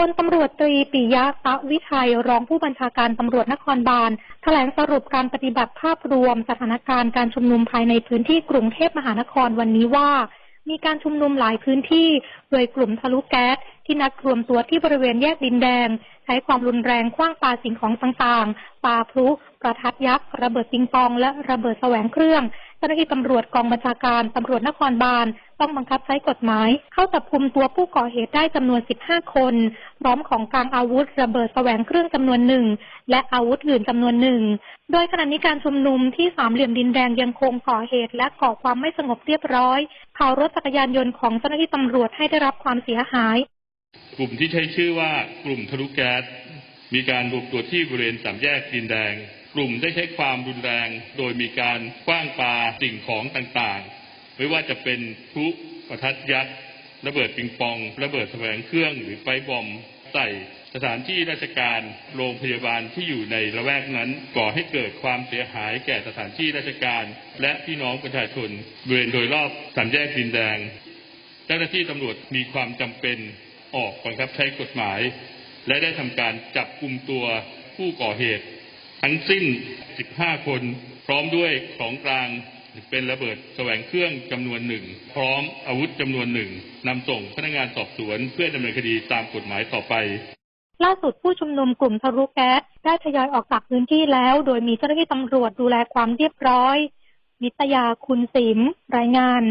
พลตำรวจตรีปิยะตะวิชัย รองผู้บัญชาการตำรวจนครบาลแถลงสรุปการปฏิบัติภาพรวม สถานการณ์การชุมนุมภายในพื้นที่กรุงเทพมหานครวันนี้ว่า มีการชุมนุมหลายพื้นที่ โดยกลุ่มทะลุแก๊สที่นัดรวมตัวที่บริเวณแยกดินแดง ใช้ความรุนแรงคว้างปาสิ่งของต่างๆปาพลุประทัดยักษ์ ระเบิดปิงปองและระเบิดแสวงเครื่อง เจ้าหน้าที่ตำรวจกองบัญชาการตำรวจนครบาลต้องบังคับใช้กฎหมาย เข้าจับคุมตัวผู้ก่อเหตุได้จำนวน 15 คน พร้อมของกลางอาวุธระเบิดแสวงเครื่องจำนวนหนึ่งและอาวุธอื่นจำนวนหนึ่ง โดยขณะนี้การชุมนุมที่สามเหลี่ยมดินแดงยังคงก่อเหตุ และก่อความไม่สงบเรียบร้อยเผารถจักรยานยนต์ของเจ้าหน้าที่ตำรวจให้ได้รับความเสียหาย กลุ่มที่ใช้ชื่อว่ากลุ่มทะลุแก๊สมีการรวมตัวที่บริเวณสามแยกดินแดง กลุ่มได้ใช้ความรุนแรง โดยมีการคว้างปาสิ่งของต่างๆ ไม่ว่าจะเป็นพลุประทัดยักษ์ระเบิดปิงปอง ระเบิดแสวงเครื่องหรือไฟบอมใส่สถานที่ราชการโรงพยาบาลที่อยู่ในละแวกนั้น ก่อให้เกิดความเสียหายแก่สถานที่ราชการ และพี่น้องประชาชนบริเวณโดยรอบสามแยกดินแดง เจ้าหน้าที่ตำรวจมีความจำเป็นออกบังคับใช้กฎหมาย และได้ทำการจับกลุ่มตัวผู้ก่อเหตุ ทั้งสิ้น 15 คน พร้อมด้วยของกลางเป็นระเบิดแสวงเครื่องจำนวนหนึ่ง พร้อมอาวุธจำนวนหนึ่งนำส่งพนักงานสอบสวนเพื่อดำเนินคดีตามกฎหมายต่อไป ล่าสุดผู้ชุมนุมกลุ่มทะลุแก๊สได้ทยอยออกจากพื้นที่แล้ว โดยมีเจ้าหน้าที่ตำรวจดูแลความเรียบร้อย นิตยาคุณสิม รายงาน